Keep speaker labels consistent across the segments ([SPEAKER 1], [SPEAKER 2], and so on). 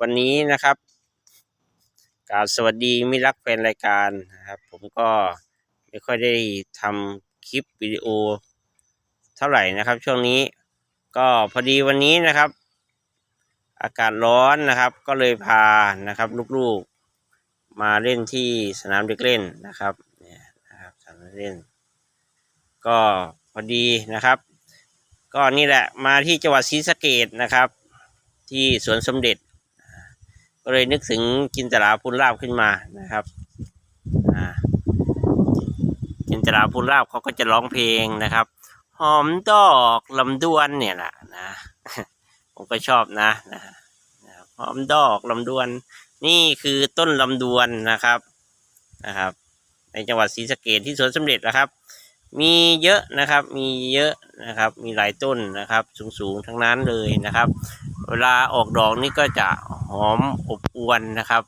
[SPEAKER 1] วันนี้นะครับกราบสวัสดีมิรักแฟนรายการนะครับ ผมก็ไม่ค่อยได้ทำคลิปวิดีโอเท่าไหร่นะครับ ช่วงนี้ก็พอดีวันนี้นะครับ อากาศร้อนนะครับ ก็เลยพานะครับลูกๆมาเล่นที่สนามเด็กเล่นนะครับเนี่ยนะครับสนามเด็กเล่น ก็พอดีนะครับ ก็นี่แหละมาที่จังหวัดศรีสะเกดนะครับ ที่สวนสมเด็จ ก็เลยนึกถึงจินตลาพูนลาบขึ้นมานะครับอ่าจินตลาพูนลาบเขาก็จะร้องเพลงนะครับ หอมดอกลำดวนเนี่ยแหละนะ ผมก็ชอบนะนะหอมดอกลำดวน นี่คือต้นลำดวนนะครับนะครับ ในจังหวัดศรีสะเกดที่สวนสมเด็จนะครับ มีเยอะนะครับ มีเยอะนะครับ มีหลายต้นนะครับ สูงๆทั้งนั้นเลยนะครับ เวลาออกดอกนี่ก็จะห หอมอบอวนนะครับ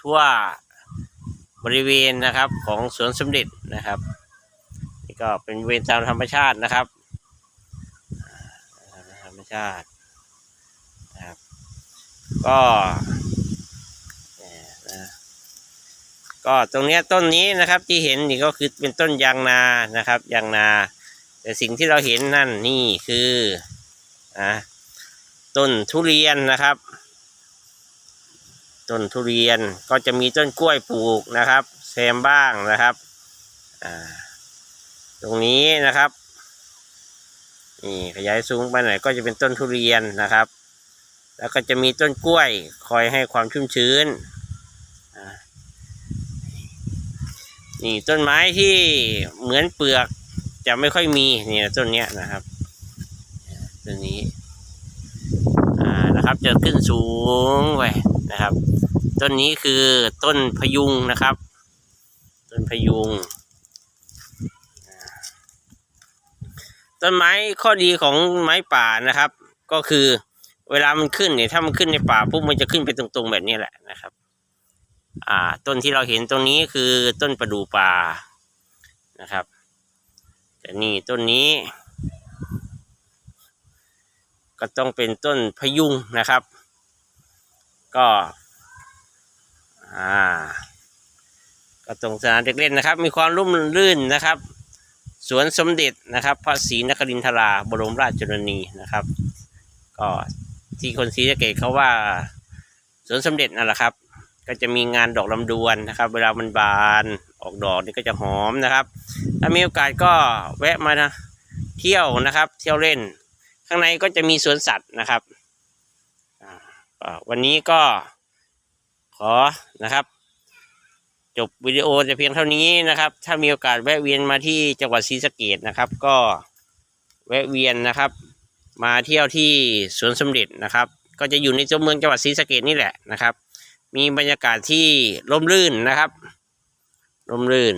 [SPEAKER 1] ทั่วบริเวณนะครับของสวนสมเด็จนะครับนี่ก็เป็นบริเวณตามธรรมชาตินะครับธรรมชาตินะครับก็นะก็ตรงเนี้ยต้นนี้นะครับที่เห็นนี่ก็คือเป็นต้นยางนานะครับยางนา แต่สิ่งที่เราเห็นนั่นนี่คืออ่า ต้นทุเรียนนะครับ ต้นทุเรียนก็จะมีต้นกล้วยปลูกนะครับแซมบ้างนะครับตรงนี้นะครับนี่ขยายสูงไปหน่อยก็จะเป็นต้นทุเรียนนะครับ แล้วก็จะมีต้นกล้วยคอยให้ความชุ่มชื้นนี่ต้นไม้ที่เหมือนเปลือกจะไม่ค่อยมีนี่ต้นเนี้ยนะครับ ต้นนี้ นะครับ จะขึ้นสูงไปนะครับ ต้นนี้คือต้นพยุงนะครับ ต้นพยุง ต้นไม้ข้อดีของไม้ป่านะครับ ก็คือเวลามันขึ้นเนี่ยถ้ามันขึ้นในป่าปุ๊บมันจะขึ้นไปตรงๆแบบนี้แหละนะครับ อ่า ต้นที่เราเห็นตรงนี้คือต้นประดู่ป่านะครับแต่นี่ต้นนี้ ก็ต้องเป็นต้นพยุงนะครับ ก็อ่าก็ตรงสนามเด็กเล่นนะครับ มีความร่มรื่นนะครับ สวนสมเด็จนะครับ พระศรีนครินทราบรมราชชนนีนะครับ ก็ที่คนศรีสะเกดเขาว่าสวนสมเด็จนั่นแหละครับ ก็จะมีงานดอกลำดวนนะครับ เวลามันบานออกดอกนี่ก็จะหอมนะครับ ถ้ามีโอกาสก็แวะมานะเที่ยวนะครับ เที่ยวเล่น ข้างในก็จะมีสวนสัตว์นะครับวันนี้ก็ขอนะครับ จบวิดีโอจะเพียงเท่านี้นะครับ ถ้ามีโอกาสแวะเวียนมาที่จังหวัดศรีสะเกดนะครับ ก็แวะเวียนนะครับ มาเที่ยวที่สวนสมเด็จนะครับ ก็จะอยู่ในตัวเมืองจังหวัดศรีสะเกดนี่แหละนะครับ มีบรรยากาศที่ร่มรื่นนะครับร่มรื่น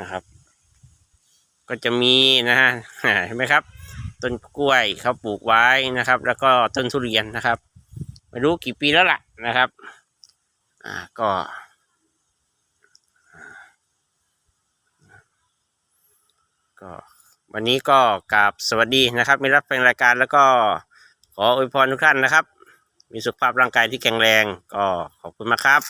[SPEAKER 1] นะครับ ก็จะมีนะฮะเห็นไหมครับ ต้นกล้วยเขาปลูกไว้นะครับ แล้วก็ต้นทุเรียนนะครับไม่รู้กี่ปีแล้วล่ะนะครับอ่าก็ก็วันนี้ก็กราบสวัสดีนะครับมีรับเป็นรายการแล้วก็ขออวยพรทุกท่านนะครับ มีสุขภาพร่างกายที่แข็งแรงก็ขอบคุณมากครับ